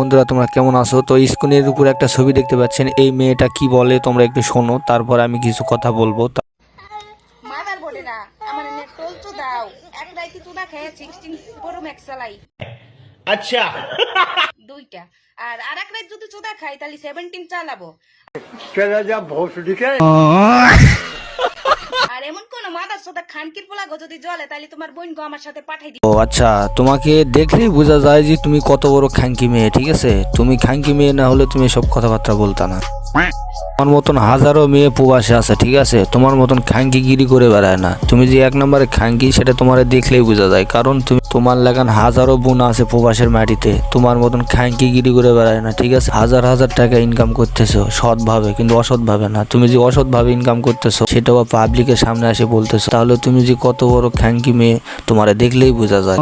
বন্ধুরা তোমরা কেমন আছো? তো স্ক্রিনের উপর একটা ছবি দেখতে পাচ্ছেন এই মেয়েটা কি বলে তোমরা একটু শোনো তারপর আমি কিছু কথা বলব। আচ্ছা। দুইটা। আর আরেক রাত যদি চোদা খাই তাহলে সেভেন্টিন চালাবো। কেনা যা ভোসডিকে ও আচ্ছা তোমাকে দেখলেই বোঝা যায় যে তুমি কত বড় খাঙ্কি মেয়ে, ঠিক আছে? তুমি খাঙ্কি মেয়ে না হলে তুমি সব কথাবার্তা বলতা না। তোমার মতন হাজারো মেয়ে প্রবাসে আছে, ঠিক আছে? তোমার মতন খাঙ্কি গিরি করে বেড়ায় না। তুমি যে এক নম্বরে খাঙ্কি সেটা তোমার দেখলেই বোঝা যায়। কারণ তুমি তোমার লাগান হাজারো বোন আছে প্রবাসের মাটিতে। তোমার মতন খাঙ্কি গিরি করে বেড়ায় না, ঠিক আছে? হাজার হাজার টাকা ইনকাম করতেছো, সৎভাবে, কিন্তু অসৎভাবে না। তুমি যে অসৎভাবে ইনকাম করতেছো, সেটাও পাবলিকের সামনে এসে বলতেছো। তাহলে তুমি যে কত বড় খাঙ্কি মেয়ে, তোমারে দেখলেই বোঝা যায়।